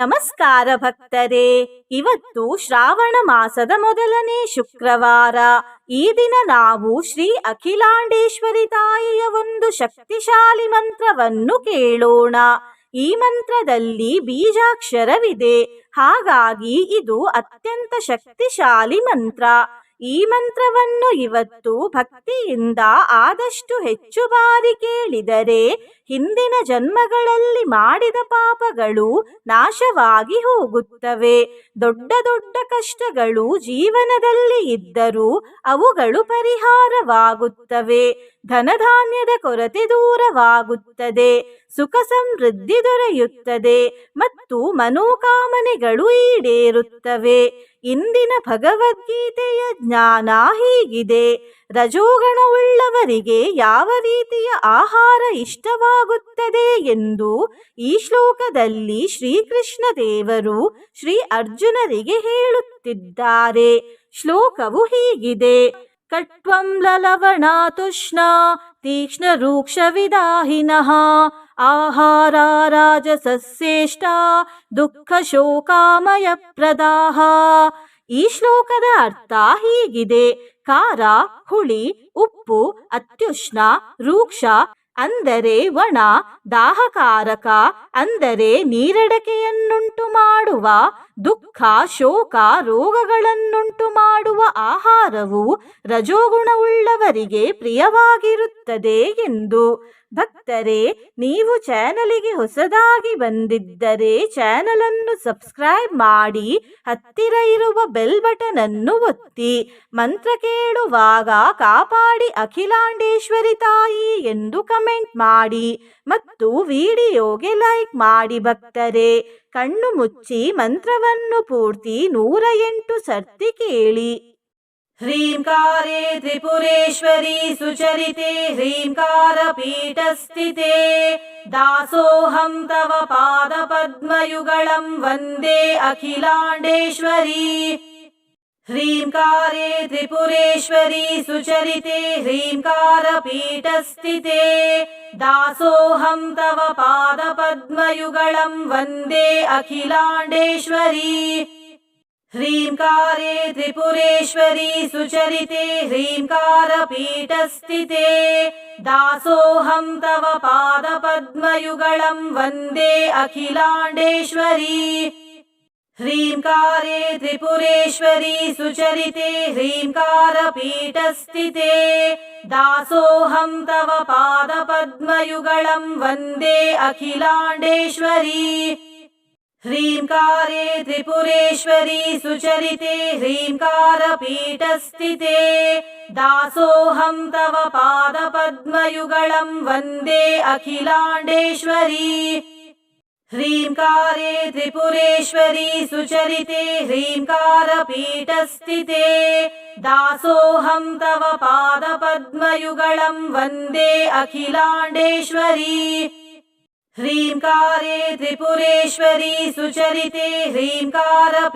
ನಮಸ್ಕಾರ ಭಕ್ತರೇ. ಇವತ್ತು ಶ್ರಾವಣ ಮಾಸದ ಮೊದಲನೇ ಶುಕ್ರವಾರ. ಈ ದಿನ ನಾವು ಶ್ರೀ ಅಖಿಲಾಂಡೇಶ್ವರಿ ತಾಯಿಯ ಒಂದು ಶಕ್ತಿಶಾಲಿ ಮಂತ್ರವನ್ನು ಕೇಳೋಣ. ಈ ಮಂತ್ರದಲ್ಲಿ ಬೀಜಾಕ್ಷರವಿದೆ. ಹಾಗಾಗಿ ಇದು ಅತ್ಯಂತ ಶಕ್ತಿಶಾಲಿ ಮಂತ್ರ. ಈ ಮಂತ್ರವನ್ನು ಇವತ್ತು ಭಕ್ತಿಯಿಂದ ಆದಷ್ಟು ಹೆಚ್ಚು ಬಾರಿ ಕೇಳಿದರೆ ಹಿಂದಿನ ಜನ್ಮಗಳಲ್ಲಿ ಮಾಡಿದ ಪಾಪಗಳು ನಾಶವಾಗಿ ಹೋಗುತ್ತವೆ. ದೊಡ್ಡ ದೊಡ್ಡ ಕಷ್ಟಗಳು ಜೀವನದಲ್ಲಿ ಇದ್ದರೂ ಅವುಗಳು ಪರಿಹಾರವಾಗುತ್ತವೆ. ಧನಧಾನ್ಯದ ಕೊರತೆ ದೂರವಾಗುತ್ತದೆ, ಸುಖ ಸಮೃದ್ಧಿ ದೊರೆಯುತ್ತದೆ ಮತ್ತು ಮನೋಕಾಮನೆಗಳು ಈಡೇರುತ್ತವೆ. ಇಂದಿನ ಭಗವದ್ಗೀತೆಯ ಜ್ಞಾನ ಹೀಗಿದೆ. ರಜೋಗಣವುಳ್ಳವರಿಗೆ ಯಾವ ರೀತಿಯ ಆಹಾರ ಇಷ್ಟವಾಗುತ್ತದೆ ಎಂದು ಈ ಶ್ಲೋಕದಲ್ಲಿ ಶ್ರೀಕೃಷ್ಣ ದೇವರು ಶ್ರೀ ಅರ್ಜುನರಿಗೆ ಹೇಳುತ್ತಿದ್ದಾರೆ. ಶ್ಲೋಕವು ಹೀಗಿದೆ. ವಿದಾಹಿನಃ ಆಹಾರ ರಾಜಸಸ್ಯೇಷ್ಟ, ದುಃಖ ಶೋಕಾಮಯ ಪ್ರದಾಹ ಈ ಶ್ಲೋಕದ ಅರ್ಥ ಹೀಗಿದೆ. ಖಾರ, ಹುಳಿ, ಉಪ್ಪು, ಅತ್ಯುಷ್ಣ, ರೂಕ್ಷ, ಅಂದರೆ ಒಣ ದಾಹಕಾರಕ, ಅಂದರೆ ನೀರಡಕೆಯನ್ನುಂಟು ಮಾಡುವ ದುಃಖ, ಶೋಕ, ರೋಗಗಳನ್ನುಂಟು ಮಾಡುವ ಆಹಾರವು ರಜೋಗುಣವುಳ್ಳವರಿಗೆ ಪ್ರಿಯವಾಗಿರುತ್ತದೆ ಎಂದು. ಭಕ್ತರೇ, ನೀವು ಚಾನಲಿಗೆ ಹೊಸದಾಗಿ ಬಂದಿದ್ದರೆ ಚಾನಲ್ ಅನ್ನು ಸಬ್ಸ್ಕ್ರೈಬ್ ಮಾಡಿ, ಹತ್ತಿರ ಇರುವ ಬೆಲ್ ಬಟನ್ ಅನ್ನು ಒತ್ತಿ, ಮಂತ್ರ ಕೇಳುವಾಗ ಕಾಪಾಡಿ ಅಖಿಲಾಂಡೇಶ್ವರಿ ತಾಯಿ ಎಂದು ಕಮೆಂಟ್ ಮಾಡಿ ಮತ್ತು ವಿಡಿಯೋಗೆ ಲೈಕ್ ಮಾಡಿ ಭಕ್ತರೇ. ಕಣ್ಣು ಮುಚ್ಚಿ ಮಂತ್ರವನ್ನು ಪೂರ್ತಿ ನೂರ ಎಂಟು ಸರ್ತಿ ಕೇಳಿ ह्रीङ्कारे त्रिपुरेश्वरी सुचरिते ह्रीङ्कारपीठस्थिते दासोऽहं तव पादपद्मयुगळं वन्दे अखिलाण्डेश्वरी ह्रीङ्कारे त्रिपुरेश्वरी सुचरिते ह्रीङ्कारपीठस्थिते। दासोऽहं तव पादपद्मयुगळं वन्दे अखिलाण्डेश्वरी। ह्रीङ्कारे त्रिपुरेश्वरी सुचरिते ह्रीङ्कारपीठस्थिते। दासोऽहं तव पादपद्मयुगळं वन्दे अखिलाण्डेश्वरी ह्रीङ्कारे त्रिपुरेश्वरी सुचरिते ह्रीङ्कारपीठस्थिते। दासोऽहं तव पादपद्मयुगळं वन्दे अखिलाण्डेश्वरी। ह्रीङ्कारे त्रिपुरेश्वरी सुचरिते ह्रीङ्कारपीठस्थिते। दासोऽहं तव पादपद्मयुगळं वन्दे अखिलाण्डेश्वरी ह्रीङ्कारे त्रिपुरेश्वरी सुचरिते ह्रीङ्कारपीठस्थिते। दासोऽहं तव पादपद्मयुगळं वन्दे अखिलाण्डेश्वरी। ह्रीङ्कारे त्रिपुरेश्वरी सुचरिते ह्रीङ्कारपीठस्थिते।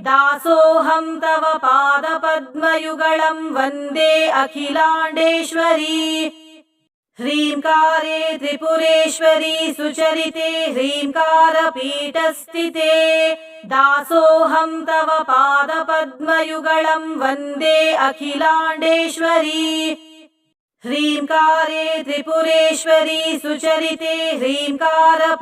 दासोऽहं तव पादपद्मयुगळं वन्दे अखिलाण्डेश्वरी ह्रीङ्कारे त्रिपुरेश्वरी सुचरिते ह्रीङ्कारपीठस्थिते। दासोऽहं तव पादपद्मयुगळं वन्दे अखिलाण्डेश्वरी। ह्रीङ्कारे त्रिपुरेश्वरी सुचरिते ह्रीङ्कारपीठस्थिते।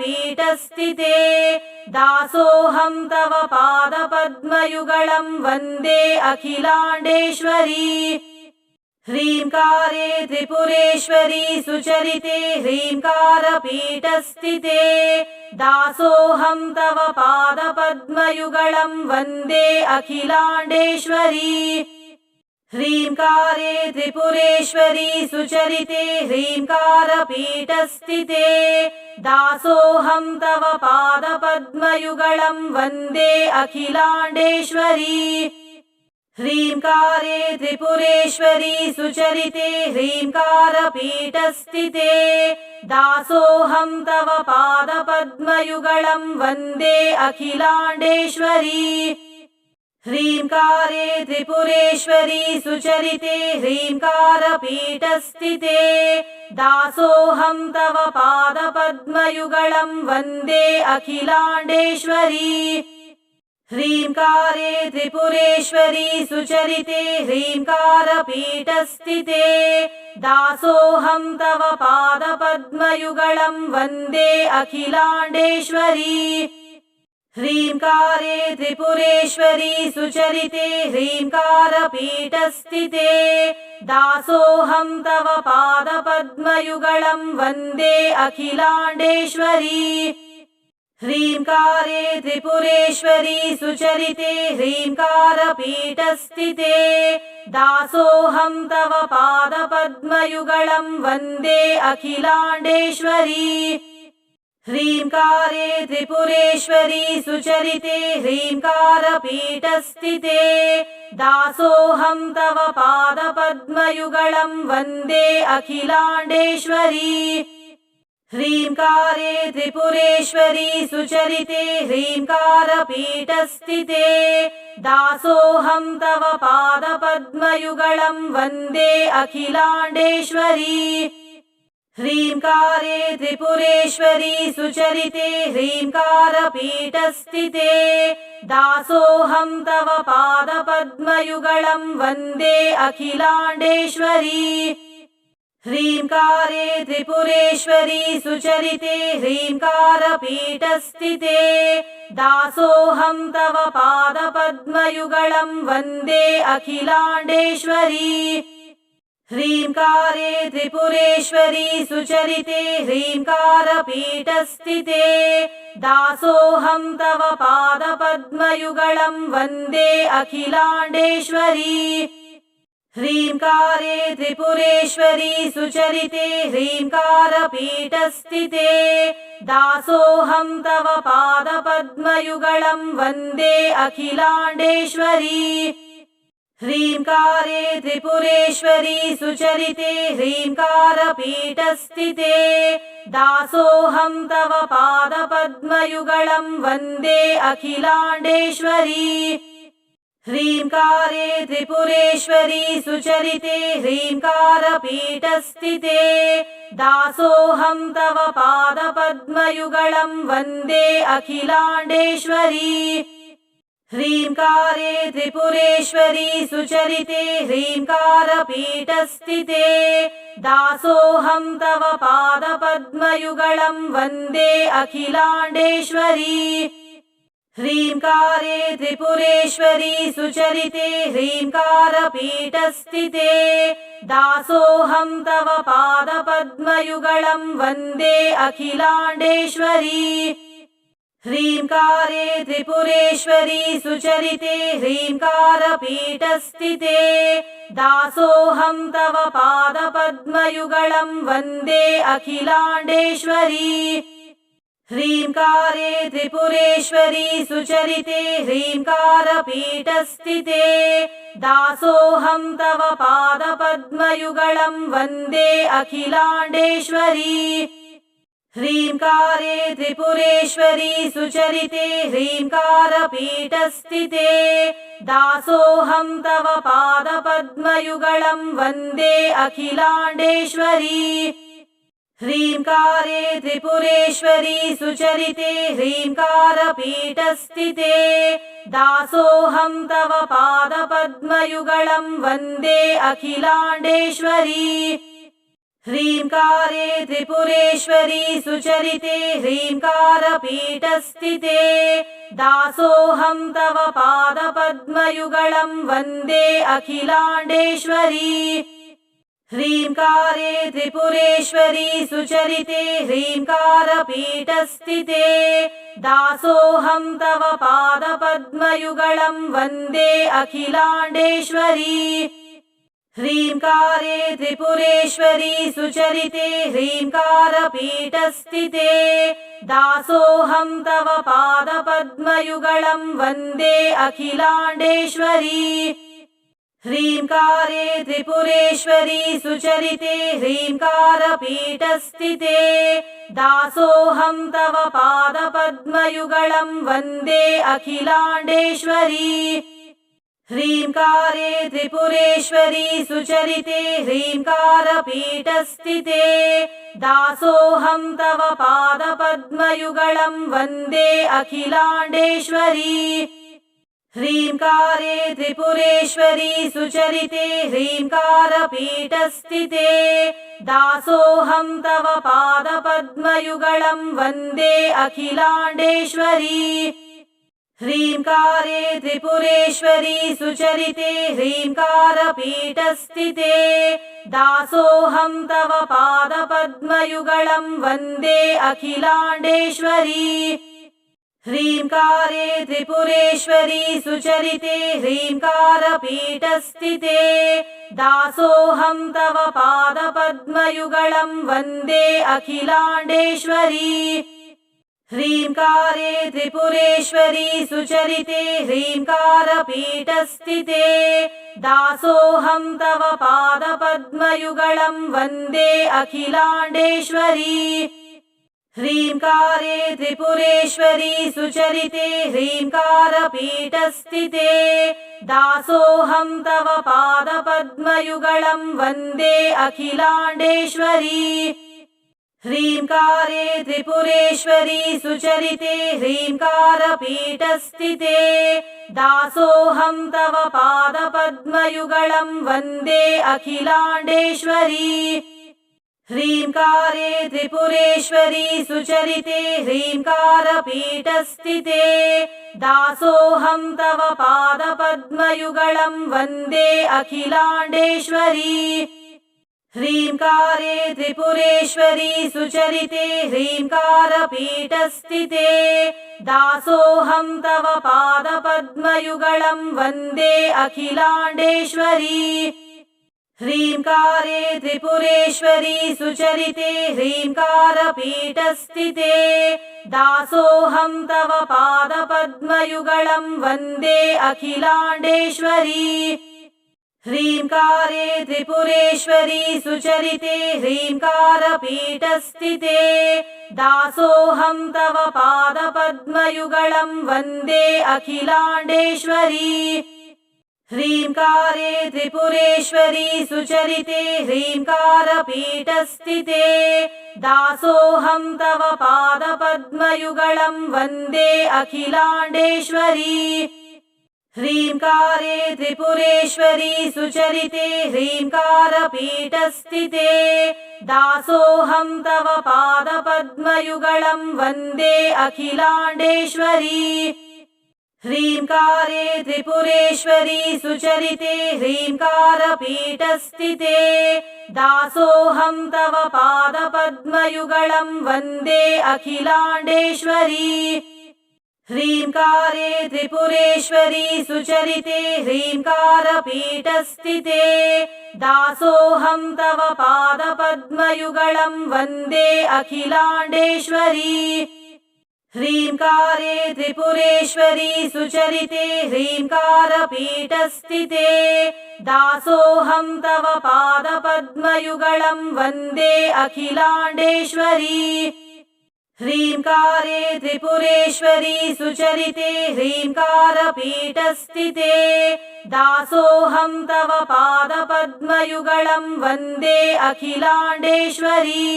दासोऽहं तव पादपद्मयुगळं वन्दे अखिलाण्डेश्वरी ह्रीङ्कारे त्रिपुरेश्वरी सुचरिते ह्रीङ्कारपीठस्थिते। दासोऽहं तव पादपद्मयुगळं वन्दे अखिलाण्डेश्वरी। ह्रीङ्कारे त्रिपुरेश्वरी सुचरिते ह्रीङ्कारपीठस्थिते। दासोऽहं तव पादपद्मयुगळं वन्दे अखिलाण्डेश्वरी ह्रीङ्कारे त्रिपुरेश्वरी सुचरिते ह्रीङ्कारपीठस्थिते। दासोऽहं तव पादपद्मयुगळं वन्दे अखिलाण्डेश्वरी। ह्रीङ्कारे त्रिपुरेश्वरी सुचरिते ह्रीङ्कारपीठस्थिते। दासोऽहं तव पादपद्मयुगळं वन्दे अखिलाण्डेश्वरी ह्रीङ्कारे त्रिपुरेश्वरी सुचरिते ह्रीङ्कारपीठस्थिते। दासोऽहं तव पादपद्मयुगळं वन्दे अखिलाण्डेश्वरी। ह्रीङ्कारे त्रिपुरेश्वरी सुचरिते ह्रीङ्कारपीठस्थिते। दासोऽहं तव पादपद्मयुगळं वन्दे अखिलाण्डेश्वरी ह्रीङ्कारे त्रिपुरेश्वरी सुचरिते ह्रीङ्कारपीठस्थिते। दासोऽहं तव पादपद्मयुगळं वन्दे अखिलाण्डेश्वरी। ह्रीङ्कारे त्रिपुरेश्वरी सुचरिते ह्रीङ्कारपीठस्थिते। दासोऽहं तव पादपद्मयुगळं वन्दे अखिलाण्डेश्वरी ह्रीङ्कारे त्रिपुरेश्वरी सुचरिते ह्रीङ्कारपीठस्थिते। दासोऽहं तव पादपद्मयुगळं वन्दे अखिलाण्डेश्वरी। ह्रीङ्कारे त्रिपुरेश्वरी सुचरिते ह्रीङ्कारपीठस्थिते। दासोऽहं तव पादपद्मयुगळं वन्दे अखिलाण्डेश्वरी ह्रीङ्कारे त्रिपुरेश्वरी सुचरिते ह्रीङ्कारपीठस्थिते। दासोऽहं तव पादपद्मयुगळं वन्दे अखिलाण्डेश्वरी। ह्रीङ्कारे त्रिपुरेश्वरी सुचरिते ह्रीङ्कारपीठस्थिते। दासोऽहं तव पादपद्मयुगळं वन्दे अखिलाण्डेश्वरी ह्रीङ्कारे त्रिपुरेश्वरी सुचरिते ह्रीङ्कारपीठस्थिते। दासोऽहं तव पादपद्मयुगळं वन्दे अखिलाण्डेश्वरी। ह्रीङ्कारे त्रिपुरेश्वरी सुचरिते ह्रीङ्कारपीठस्थिते। दासोऽहं तव पादपद्मयुगळं वन्दे अखिलाण्डेश्वरी ह्रीङ्कारे त्रिपुरेश्वरी सुचरिते ह्रीङ्कारपीठस्थिते। दासोऽहं तव पादपद्मयुगळं वन्दे अखिलाण्डेश्वरी। ह्रीङ्कारे त्रिपुरेश्वरी सुचरिते ह्रीङ्कारपीठस्थिते। दासोऽहं तव पादपद्मयुगळं वन्दे अखिलाण्डेश्वरी ह्रीङ्कारे त्रिपुरेश्वरी सुचरिते ह्रीङ्कारपीठस्थिते। दासोऽहं तव पादपद्मयुगळं वन्दे अखिलाण्डेश्वरी। ह्रीङ्कारे त्रिपुरेश्वरी सुचरिते ह्रीङ्कारपीठस्थिते। दासोऽहं तव पादपद्मयुगळं वन्दे अखिलाण्डेश्वरी ह्रीङ्कारे त्रिपुरेश्वरी सुचरिते ह्रीङ्कारपीठस्थिते। दासोऽहं तव पादपद्मयुगळं वन्दे अखिलाण्डेश्वरी। ह्रीङ्कारे त्रिपुरेश्वरी सुचरिते ह्रीङ्कारपीठस्थिते। दासोऽहं तव पादपद्मयुगळं वन्दे अखिलाण्डेश्वरी ह्रीङ्कारे त्रिपुरेश्वरी सुचरिते ह्रीङ्कारपीठस्थिते। दासोऽहं तव पादपद्मयुगळं वन्दे अखिलाण्डेश्वरी। ह्रीङ्कारे त्रिपुरेश्वरी सुचरिते ह्रीङ्कारपीठस्थिते। दासोऽहं तव पादपद्मयुगळं वन्दे अखिलाण्डेश्वरी ह्रीङ्कारे त्रिपुरेश्वरी सुचरिते ह्रीङ्कारपीठस्थिते। दासोऽहं तव पादपद्मयुगळं वन्दे अखिलाण्डेश्वरी। ह्रीङ्कारे त्रिपुरेश्वरी सुचरिते ह्रीङ्कारपीठस्थिते। दासोऽहं तव पादपद्मयुगळं वन्दे अखिलाण्डेश्वरी ह्रीङ्कारे त्रिपुरेश्वरी सुचरिते ह्रीङ्कारपीठस्थिते। दासोऽहं तव पादपद्मयुगळं वन्दे अखिलाण्डेश्वरी। ह्रीङ्कारे त्रिपुरेश्वरी सुचरिते ह्रीङ्कारपीठस्थिते। दासोऽहं तव पादपद्मयुगळं वन्दे अखिलाण्डेश्वरी ह्रीङ्कारे त्रिपुरेश्वरी सुचरिते ह्रीङ्कारपीठस्थिते। दासोऽहं तव पादपद्मयुगळं वन्दे अखिलाण्डेश्वरी। ह्रीङ्कारे त्रिपुरेश्वरी सुचरिते ह्रीङ्कारपीठस्थिते। दासोऽहं तव पादपद्मयुगळं वन्दे अखिलाण्डेश्वरी ह्रीङ्कारे त्रिपुरेश्वरी सुचरिते ह्रीङ्कारपीठस्थिते। दासोऽहं तव पादपद्मयुगळं वन्दे अखिलाण्डेश्वरी। ह्रीङ्कारे त्रिपुरेश्वरी सुचरिते ह्रीङ्कारपीठस्थिते। दासोऽहं तव पादपद्मयुगळं वन्दे अखिलाण्डेश्वरी ह्रीङ्कारे त्रिपुरेश्वरी सुचरिते ह्रीङ्कारपीठस्थिते। दासोऽहं तव पादपद्मयुगळं वन्दे अखिलाण्डेश्वरी। ह्रीङ्कारे त्रिपुरेश्वरी सुचरिते ह्रीङ्कारपीठस्थिते। दासोऽहं तव पादपद्मयुगळं वन्दे अखिलाण्डेश्वरी ह्रीङ्कारे त्रिपुरेश्वरी सुचरिते ह्रीङ्कारपीठस्थिते। दासोऽहं तव पादपद्मयुगळं वन्दे अखिलाण्डेश्वरी। ह्रीङ्कारे त्रिपुरेश्वरी सुचरिते ह्रीङ्कारपीठस्थिते। दासोऽहं तव पादपद्मयुगळं वन्दे अखिलाण्डेश्वरी ह्रीङ्कारे त्रिपुरेश्वरी सुचरिते ह्रीङ्कारपीठस्थिते। दासोऽहं तव पादपद्मयुगळं वन्दे अखिलाण्डेश्वरी। ह्रीङ्कारे त्रिपुरेश्वरी सुचरिते ह्रीङ्कारपीठस्थिते। दासोऽहं तव पादपद्मयुगळं वन्दे अखिलाण्डेश्वरी ह्रीङ्कारे त्रिपुरेश्वरी सुचरिते ह्रीङ्कारपीठस्थिते। दासोऽहं तव पादपद्मयुगळं वन्दे अखिलाण्डेश्वरी। ह्रीङ्कारे त्रिपुरेश्वरी सुचरिते ह्रीङ्कारपीठस्थिते। दासोऽहं तव पादपद्मयुगळं वन्दे अखिलाण्डेश्वरी ह्रीङ्कारे त्रिपुरेश्वरी सुचरिते ह्रीङ्कारपीठस्थिते। दासोऽहं तव पादपद्मयुगळं वन्दे अखिलाण्डेश्वरी। ह्रीङ्कारे त्रिपुरेश्वरी सुचरिते ह्रीङ्कारपीठस्थिते। दासोऽहं तव पादपद्मयुगळं वन्दे अखिलाण्डेश्वरी ह्रीङ्कारे त्रिपुरेश्वरी सुचरिते ह्रीङ्कारपीठस्थिते। दासोऽहं तव पादपद्मयुगळं वन्दे अखिलाण्डेश्वरी। ह्रीङ्कारे त्रिपुरेश्वरी सुचरिते ह्रीङ्कारपीठस्थिते। दासोऽहं तव पादपद्मयुगळं वन्दे अखिलाण्डेश्वरी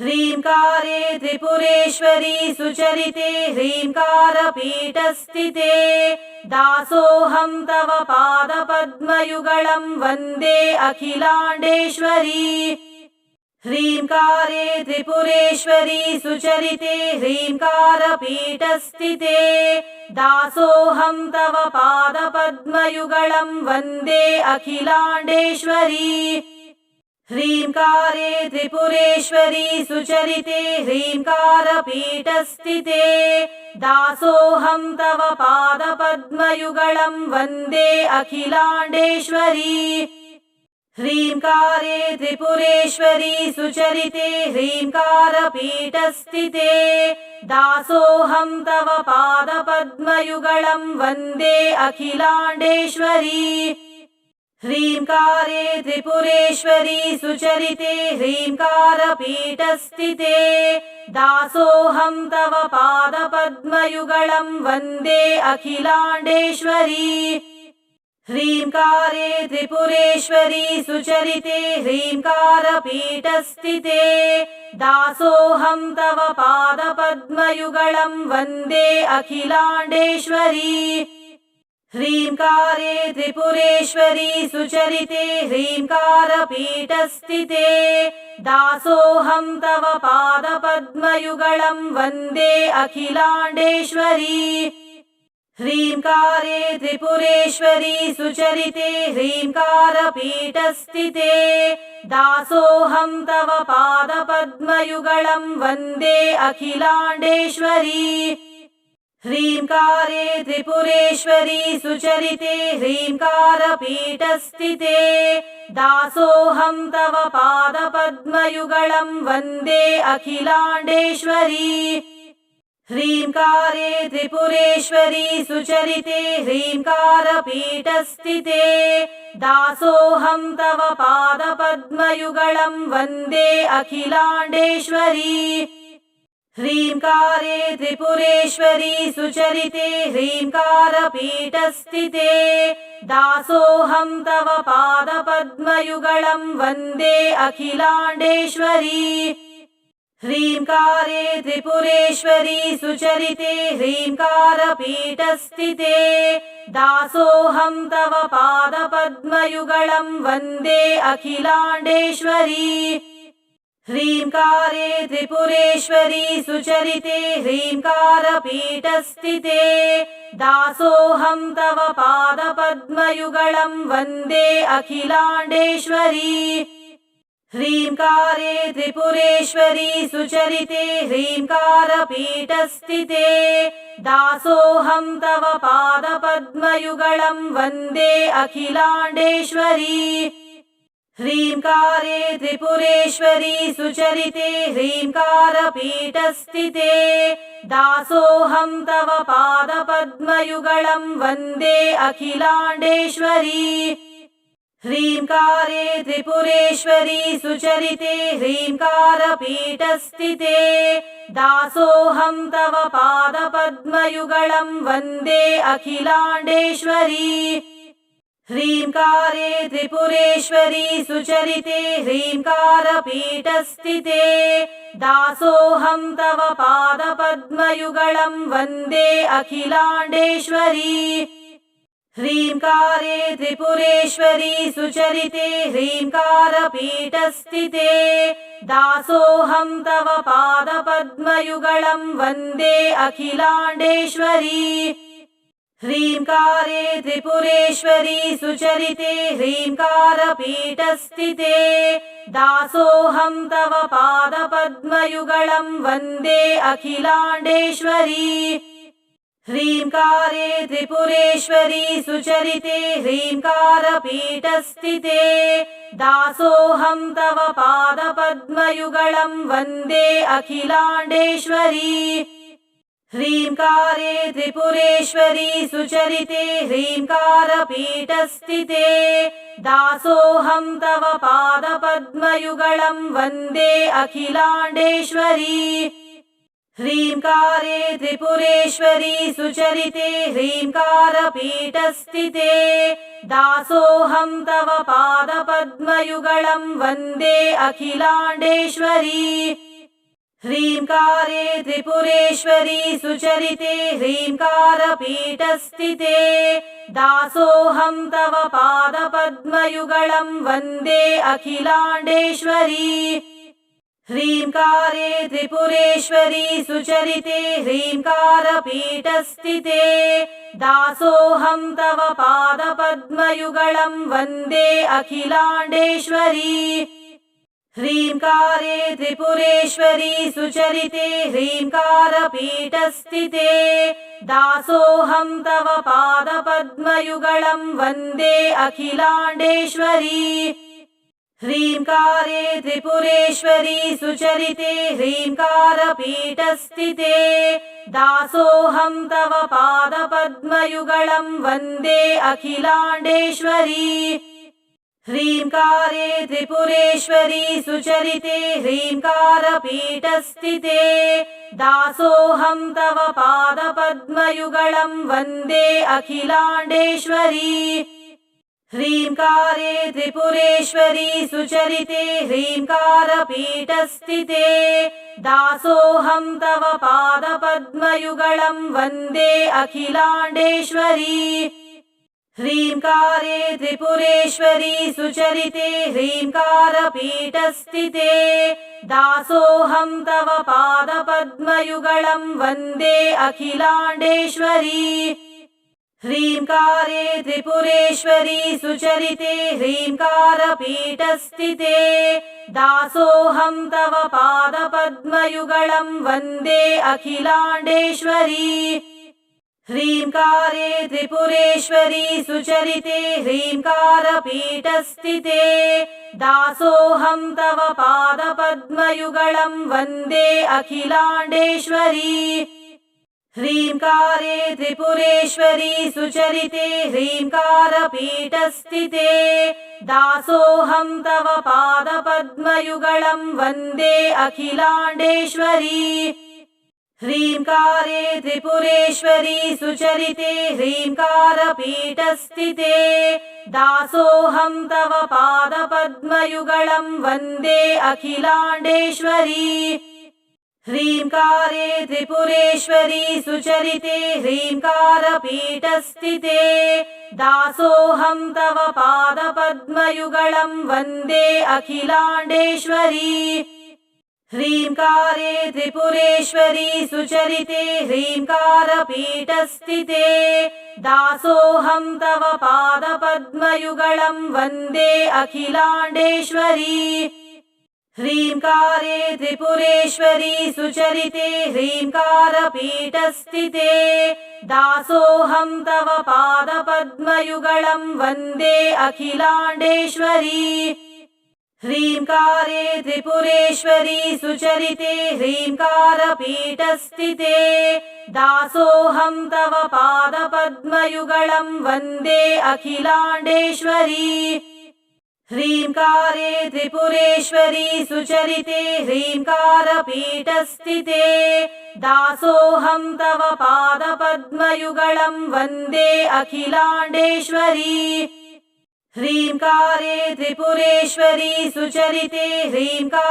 ह्रीङ्कारे त्रिपुरेश्वरी सुचरिते ह्रीङ्कारपीठस्थिते। दासोऽहं तव पादपद्मयुगळं वन्दे अखिलाण्डेश्वरी। ह्रीङ्कारे त्रिपुरेश्वरी सुचरिते ह्रीङ्कारपीठस्थिते। दासोऽहं तव पादपद्मयुगळं वन्दे अखिलाण्डेश्वरी ह्रीङ्कारे त्रिपुरेश्वरी सुचरिते ह्रीङ्कारपीठस्थिते। दासोऽहं तव पादपद्मयुगळं वन्दे अखिलाण्डेश्वरी। ह्रीङ्कारे त्रिपुरेश्वरी सुचरिते ह्रीङ्कारपीठस्थिते। दासोऽहं तव पादपद्मयुगळं वन्दे अखिलाण्डेश्वरी ह्रीङ्कारे त्रिपुरेश्वरी सुचरिते ह्रीङ्कारपीठस्थिते। दासोऽहं तव पादपद्मयुगळं वन्दे अखिलाण्डेश्वरी। ह्रीङ्कारे त्रिपुरेश्वरी सुचरिते ह्रीङ्कारपीठस्थिते। दासोऽहं तव पादपद्मयुगळं वन्दे अखिलाण्डेश्वरी ह्रीङ्कारे त्रिपुरेश्वरी सुचरिते ह्रीङ्कारपीठस्थिते। दासोऽहं तव पादपद्मयुगळं वन्दे अखिलाण्डेश्वरी। ह्रीङ्कारे त्रिपुरेश्वरी सुचरिते ह्रीङ्कारपीठस्थिते। दासोऽहं तव पादपद्मयुगळं वन्दे अखिलाण्डेश्वरी ह्रीङ्कारे त्रिपुरेश्वरी सुचरिते ह्रीङ्कारपीठस्थिते। दासोऽहं तव पादपद्मयुगळं वन्दे अखिलाण्डेश्वरी। ह्रीङ्कारे त्रिपुरेश्वरी सुचरिते ह्रीङ्कारपीठस्थिते। दासोऽहं तव पादपद्मयुगळं वन्दे अखिलाण्डेश्वरी ह्रीङ्कारे त्रिपुरेश्वरी सुचरिते ह्रीङ्कारपीठस्थिते। दासोऽहं तव पादपद्मयुगळं वन्दे अखिलाण्डेश्वरी। ह्रीङ्कारे त्रिपुरेश्वरी सुचरिते ह्रीङ्कारपीठस्थिते। दासोऽहं तव पादपद्मयुगळं वन्दे अखिलाण्डेश्वरी ह्रीङ्कारे त्रिपुरेश्वरी सुचरिते ह्रीङ्कारपीठस्थिते। दासोऽहं तव पादपद्मयुगळं वन्दे अखिलाण्डेश्वरी। ह्रीङ्कारे त्रिपुरेश्वरी सुचरिते ह्रीङ्कारपीठस्थिते। दासोऽहं तव पादपद्मयुगळं वन्दे अखिलाण्डेश्वरी ह्रीङ्कारे त्रिपुरेश्वरी सुचरिते ह्रीङ्कारपीठस्थिते। दासोऽहं तव पादपद्मयुगळं वन्दे अखिलाण्डेश्वरी। ह्रीङ्कारे त्रिपुरेश्वरी सुचरिते ह्रीङ्कारपीठस्थिते। दासोऽहं तव पादपद्मयुगळं वन्दे अखिलाण्डेश्वरी ह्रीङ्कारे त्रिपुरेश्वरी सुचरिते ह्रीङ्कारपीठस्थिते। दासोऽहं तव पादपद्मयुगळं वन्दे अखिलाण्डेश्वरी। ह्रीङ्कारे त्रिपुरेश्वरी सुचरिते ह्रीङ्कारपीठस्थिते। दासोऽहं तव पादपद्मयुगळं वन्दे अखिलाण्डेश्वरी ह्रीङ्कारे त्रिपुरेश्वरी सुचरिते ह्रीङ्कारपीठस्थिते। दासोऽहं तव पादपद्मयुगळं वन्दे अखिलाण्डेश्वरी। ह्रीङ्कारे त्रिपुरेश्वरी सुचरिते ह्रीङ्कारपीठस्थिते। दासोऽहं तव पादपद्मयुगळं वन्दे अखिलाण्डेश्वरी ह्रीङ्कारे त्रिपुरेश्वरी सुचरिते ह्रीङ्कारपीठस्थिते। दासोऽहं तव पादपद्मयुगळं वन्दे अखिलाण्डेश्वरी। ह्रीङ्कारे त्रिपुरेश्वरी सुचरिते ह्रीङ्कारपीठस्थिते। दासोऽहं तव पादपद्मयुगळं वन्दे अखिलाण्डेश्वरी ह्रीङ्कारे त्रिपुरेश्वरी सुचरिते ह्रीङ्कारपीठस्थिते। दासोऽहं तव पादपद्मयुगळं वन्दे अखिलाण्डेश्वरी। ह्रीङ्कारे त्रिपुरेश्वरी सुचरिते ह्रीङ्कारपीठस्थिते। दासोऽहं तव पादपद्मयुगळं वन्दे अखिलाण्डेश्वरी ह्रीङ्कारे त्रिपुरेश्वरी सुचरिते ह्रीङ्कारपीठस्थिते। दासोऽहं तव पादपद्मयुगळं वन्दे अखिलाण्डेश्वरी। ह्रीङ्कारे त्रिपुरेश्वरी सुचरिते ह्रीङ्कारपीठस्थिते। दासोऽहं तव पादपद्मयुगळं वन्दे अखिलाण्डेश्वरी ह्रीङ्कारे त्रिपुरेश्वरी सुचरिते ह्रीङ्कारपीठस्थिते। दासोऽहं तव पादपद्मयुगळं वन्दे अखिलाण्डेश्वरी। ह्रीङ्कारे त्रिपुरेश्वरी सुचरिते ह्रीङ्कारपीठस्थिते। दासोऽहं तव पादपद्मयुगळं वन्दे अखिलाण्डेश्वरी ह्रीङ्कारे त्रिपुरेश्वरी सुचरिते ह्रीङ्कारपीठस्थिते। दासोऽहं तव पादपद्मयुगळं वन्दे अखिलाण्डेश्वरी। ह्रीङ्कारे त्रिपुरेश्वरी सुचरिते ह्रीङ्कारपीठस्थिते। दासोऽहं तव पादपद्मयुगळं वन्दे अखिलाण्डेश्वरी ह्रीङ्कारे त्रिपुरेश्वरी सुचरिते ह्रीङ्कारपीठस्थिते। दासोऽहं तव पादपद्मयुगळं वन्दे अखिलाण्डेश्वरी। ह्रीङ्कारे त्रिपुरेश्वरी सुचरिते ह्रीङ्कारपीठस्थिते। दासोऽहं तव पादपद्मयुगळं वन्दे अखिलाण्डेश्वरी ह्रीङ्कारे त्रिपुरेश्वरी सुचरिते ह्रीङ्कारपीठस्थिते। दासोऽहं तव पादपद्मयुगळं वन्दे अखिलाण्डेश्वरी। ह्रीङ्कारे त्रिपुरेश्वरी सुचरिते ह्रीङ्कारपीठस्थिते। दासोऽहं तव पादपद्मयुगळं वन्दे अखिलाण्डेश्वरी ह्रीङ्कारे त्रिपुरेश्वरी सुचरिते ह्रीङ्कारपीठस्थिते। दासोऽहं तव पादपद्मयुगळं वन्दे अखिलाण्डेश्वरी। ह्रीङ्कारे त्रिपुरेश्वरी सुचरिते ह्रीङ्कारपीठस्थिते। दासोऽहं तव पादपद्मयुगळं वन्दे अखिलाण्डेश्वरी ह्रीङ्कारे त्रिपुरेश्वरी सुचरिते ह्रीङ्कारपीठस्थिते। दासोऽहं तव पादपद्मयुगळं वन्दे अखिलाण्डेश्वरी। ह्रीङ्कारे त्रिपुरेश्वरी सुचरिते ह्रीङ्कारपीठस्थिते। दासोऽहं तव पादपद्मयुगळं वन्दे अखिलाण्डेश्वरी ह्रीङ्कारे त्रिपुरेश्वरी सुचरिते ह्रीङ्कारपीठस्थिते।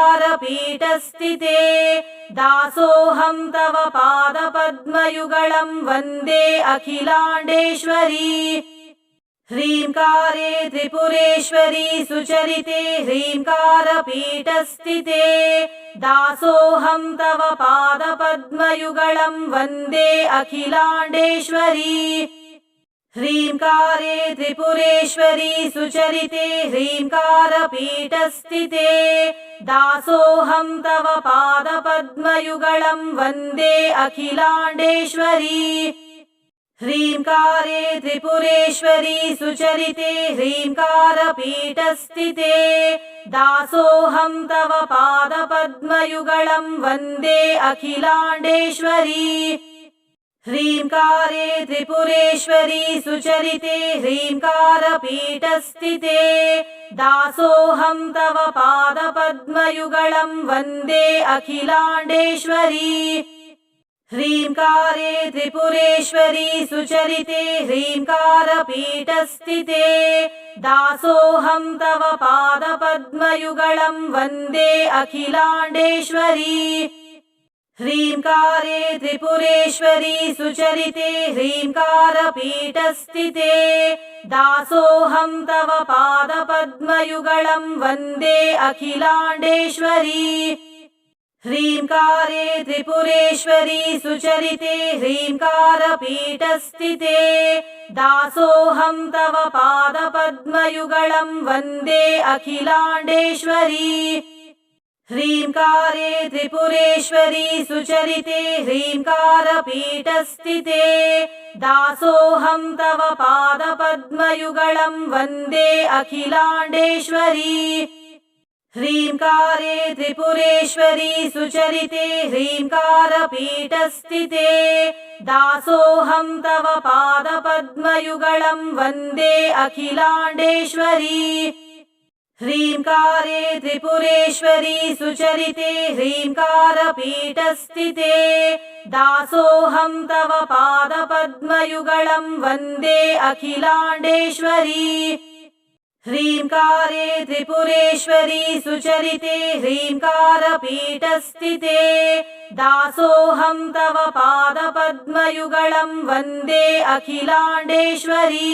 दासोऽहं तव पादपद्मयुगळं वन्दे अखिलाण्डेश्वरी। ह्रीङ्कारे त्रिपुरेश्वरी सुचरिते ह्रीङ्कारपीठस्थिते। दासोऽहं तव पादपद्मयुगळं वन्दे अखिलाण्डेश्वरी ह्रीङ्कारे त्रिपुरेश्वरी सुचरिते ह्रीङ्कारपीठस्थिते। दासोऽहं तव पादपद्मयुगळं वन्दे अखिलाण्डेश्वरी। ह्रीङ्कारे त्रिपुरेश्वरी सुचरिते ह्रीङ्कारपीठस्थिते। दासोऽहं तव पादपद्मयुगळं वन्दे अखिलाण्डेश्वरी ह्रीङ्कारे त्रिपुरेश्वरी सुचरिते ह्रीङ्कारपीठस्थिते। दासोऽहं तव पादपद्मयुगळं वन्दे अखिलाण्डेश्वरी। ह्रीङ्कारे त्रिपुरेश्वरी सुचरिते ह्रीङ्कारपीठस्थिते। दासोऽहं तव पादपद्मयुगळं वन्दे अखिलाण्डेश्वरी ह्रीङ्कारे त्रिपुरेश्वरी सुचरिते ह्रीङ्कारपीठस्थिते। दासोऽहं तव पादपद्मयुगळं वन्दे अखिलाण्डेश्वरी। ह्रीङ्कारे त्रिपुरेश्वरी सुचरिते ह्रीङ्कारपीठस्थिते। दासोऽहं तव पादपद्मयुगळं वन्दे अखिलाण्डेश्वरी ह्रीङ्कारे त्रिपुरेश्वरी सुचरिते ह्रीङ्कारपीठस्थिते। दासोऽहं तव पादपद्मयुगळं वन्दे अखिलाण्डेश्वरी। ह्रीङ्कारे त्रिपुरेश्वरी सुचरिते ह्रीङ्कारपीठस्थिते। दासोऽहं तव पादपद्मयुगळं वन्दे अखिलाण्डेश्वरी ह्रीङ्कारे त्रिपुरेश्वरी सुचरिते ह्रीङ्कारपीठस्थिते। दासोऽहं तव पादपद्मयुगळं वन्दे अखिलाण्डेश्वरी। ह्रीङ्कारे त्रिपुरेश्वरी सुचरिते ह्रीङ्कारपीठस्थिते। दासोऽहं तव पादपद्मयुगळं वन्दे अखिलाण्डेश्वरी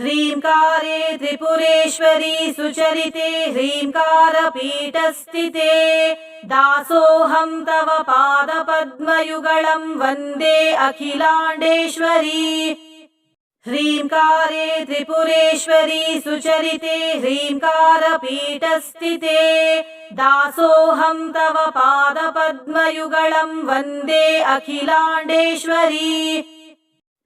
ह्रीङ्कारे त्रिपुरेश्वरी सुचरिते ह्रीङ्कारपीठस्थिते। दासोऽहं तव पादपद्मयुगळं वन्दे अखिलाण्डेश्वरी। ह्रीङ्कारे त्रिपुरेश्वरी सुचरिते ह्रीङ्कारपीठस्थिते। दासोऽहं तव पादपद्मयुगळं वन्दे अखिलाण्डेश्वरी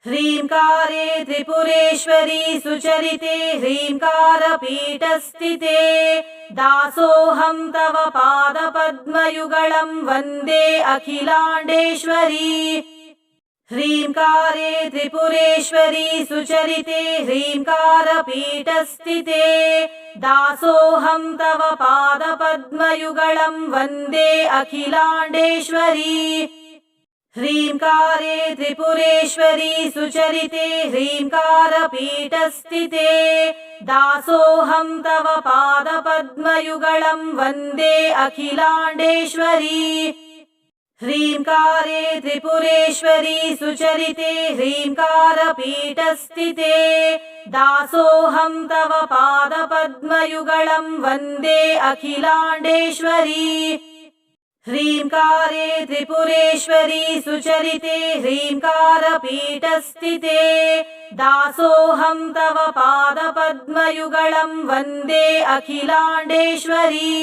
ह्रीङ्कारे त्रिपुरेश्वरी सुचरिते ह्रीङ्कारपीठस्थिते। दासोऽहं तव पादपद्मयुगळं वन्दे अखिलाण्डेश्वरी। ह्रीङ्कारे त्रिपुरेश्वरी सुचरिते ह्रीङ्कारपीठस्थिते। दासोऽहं तव पादपद्मयुगळं वन्दे अखिलाण्डेश्वरी ह्रीङ्कारे त्रिपुरेश्वरी सुचरिते ह्रीङ्कारपीठस्थिते। दासोऽहं तव पादपद्मयुगळं वन्दे अखिलाण्डेश्वरी। ह्रीङ्कारे त्रिपुरेश्वरी सुचरिते ह्रीङ्कारपीठस्थिते। दासोऽहं तव पादपद्मयुगळं वन्दे अखिलाण्डेश्वरी ह्रीङ्कारे त्रिपुरेश्वरी सुचरिते ह्रीङ्कारपीठस्थिते। दासोऽहं तव पादपद्मयुगळं वन्दे अखिलाण्डेश्वरी